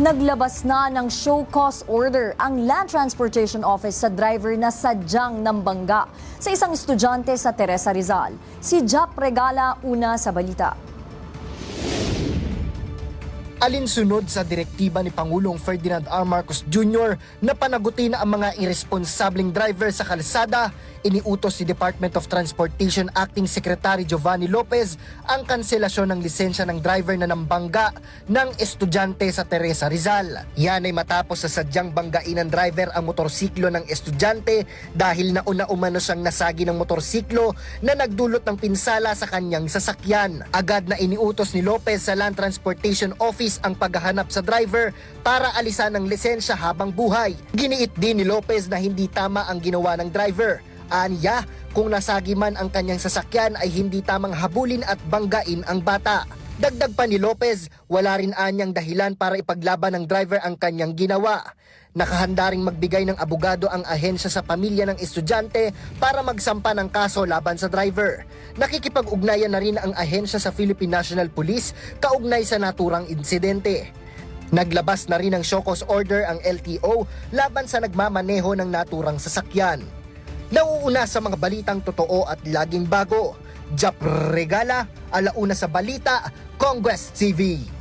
Naglabas na ng show cause order ang Land Transportation Office sa driver na sadyang nambangga sa isang estudyante sa Teresa Rizal. Si Jap Regala una sa balita. Alinsunod sa direktiba ni Pangulong Ferdinand R. Marcos Jr. na panagutin ang mga irresponsableng driver sa kalsada, iniutos si Department of Transportation Acting Secretary Giovanni Lopez ang kanselasyon ng lisensya ng driver na nambangga ng estudyante sa Teresa Rizal. Yan ay matapos sa sadyang banggain ng driver ang motorsiklo ng estudyante dahil nauna umano siyang nasagi ng motorsiklo na nagdulot ng pinsala sa kanyang sasakyan. Agad na iniutos ni Lopez sa Land Transportation Office ang paghahanap sa driver para alisan ng lisensya habang buhay. Giniit din ni Lopez na hindi tama ang ginawa ng driver. Anya, kung nasagi man ang kanyang sasakyan ay hindi tamang habulin at banggain ang bata. Dagdag pa ni Lopez, wala rin anyang dahilan para ipaglaban ng driver ang kanyang ginawa. Nakahanda ring magbigay ng abogado ang ahensya sa pamilya ng estudyante para magsampa ng kaso laban sa driver. Nakikipag-ugnayan na rin ang ahensya sa Philippine National Police kaugnay sa naturang insidente. Naglabas na rin ng cause order ang LTO laban sa nagmamaneho ng naturang sasakyan. Nauuna sa mga balitang totoo at laging bago. Jap Regala, alauna sa balita, Congress TV.